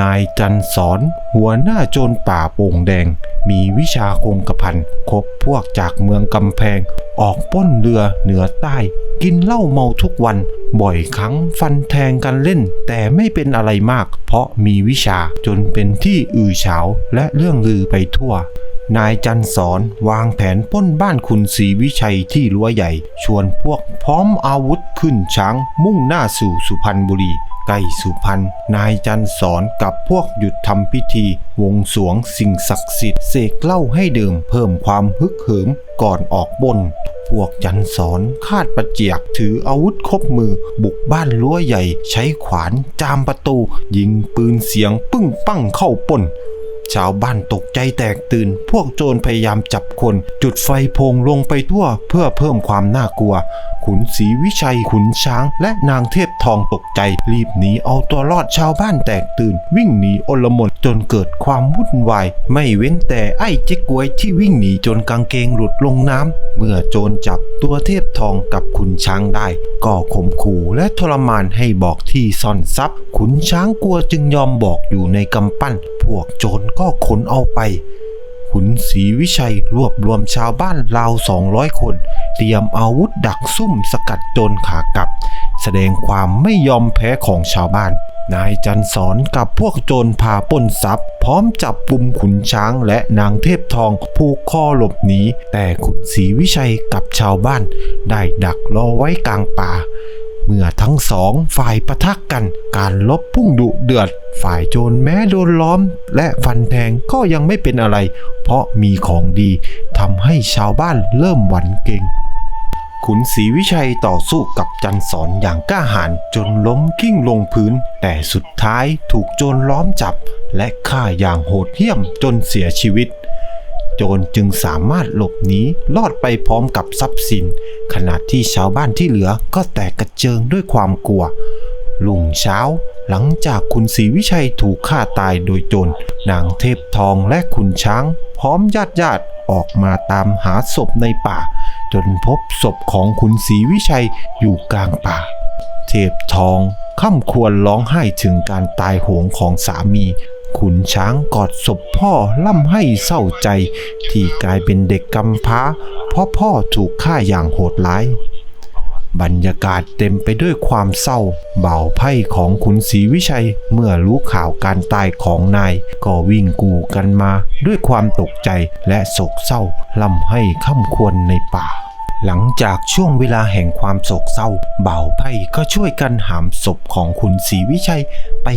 นายจันสอนหัวหน้าโจรป่าโป่งแดง มีวิชาคงกระพันคบพวกจากเมืองกำแพง ออกป้นเรือเหนือใต้ กินเหล้าเมาทุกวัน บ่อยครั้งฟันแทงกันเล่น แต่ไม่เป็นอะไรมาก เพราะมีวิชาจนเป็นที่อือเฉาและเรื่องลือไปทั่วนายจันสอนวางแผนป้นบ้านคุณศรีวิชัยที่รั้วใหญ่ ชวนพวกพร้อมอาวุธขึ้นช้างมุ่งหน้าสู่สุพรรณบุรี ใกล้สุพรรณนายจันสอนกับพวกหยุดทำพิธี วงสวงสิ่งศักดิ์สิทธิ์เสกเหล้าให้ดื่มเพิ่มความฮึกเหิมก่อนออกบนพวกจันสอนคาดประเจียกถืออาวุธครบมือ บุกบ้านรั้วใหญ่ ใช้ขวานจามประตู ยิงปืนเสียงปึ้งปั้งเข้าปล้นชาวบ้านตกใจแตกตื่น พวกโจรพยายามจับคน จุดไฟพงลงไปทั่วเพื่อเพิ่มความน่ากลัว ขุนศรีวิชัยขุนช้าง และนางเทพทองตกใจ รีบหนีเอาตัวรอดชาวบ้านแตกตื่น วิ่งหนีอลมนจนเกิดความวุ่นวาย ไม่เว้นแต่ไอ้เจ๊กกวยที่วิ่งหนีจนกางเกงหลุดลงน้ำ เมื่อโจรจับตัวเทพทองกับขุนช้างได้ ก็ข่มขู่และทรมานให้บอกที่ซ่อนทรัพย์ ขุนช้างกลัวจึงยอมบอกอยู่ในกำปั้น พวกโจรก็ขนเอาไป ขุนศรีวิชัยรวบรวมชาวบ้านราว 200 คน เตรียมอาวุธดักซุ่มสกัดโจรขากลับ แสดงความไม่ยอมแพ้ของชาวบ้าน นายจันสอนกับพวกโจรพาป้นทรัพย์ พร้อมจับกลุ่มขุนช้างและนางเทพทองผูกคอหลบหนีแต่ขุนศรีวิชัยกับชาวบ้าน ได้ดักรอไว้กลางป่า เมื่อทั้งสองฝ่ายปะทะกัน การลบพุ่งดุเดือด ฝ่ายโจรแม้โดนล้อม และฟันแทงก็ยังไม่เป็นอะไร เพราะมีของดีทำให้ชาวบ้านเริ่มหวั่นเกรงขุนศรีวิชัยต่อสู้กับจันสอนอย่างกล้าหาญจนล้มกิ้งลงพื้น แต่สุดท้ายถูกโจรล้อมจับ และฆ่าอย่างโหดเหี้ยมจนเสียชีวิต โจรจึงสามารถหลบหนีรอดไปพร้อมกับทรัพย์สิน ขณะที่ชาวบ้านที่เหลือก็แตกกระเจิงด้วยความกลัวลุงเช้าหลังจากคุณศรีวิชัยถูกฆ่าตายโดยโจรนางเทพทองและขุนช้าง พร้อมญาติญาติๆออกมาตามหาศพในป่า จนพบศพของคุณศรีวิชัยอยู่กลางป่า เทพทองค่ำควรร้องไห้ถึงการตายโหงของสามี ขุนช้างกอดศพพ่อล่ำให้เศร้าใจ ที่กลายเป็นเด็กกำพร้า เพราะพ่อถูกฆ่าอย่างโหดร้าย บรรยากาศเต็มไปด้วยความเศร้า เบาไพ่ของขุนศรีวิชัยเมื่อรู้ข่าวการตายของนาย ก็วิ่งกูกันมาด้วยความตกใจและโศกเศร้าล่ำให้ค่ำควรในป่าหลังจากช่วงเวลาแห่งความโศกเศร้า เบาไพ่ก็ช่วยกันหามศพของขุนศรีวิชัยไป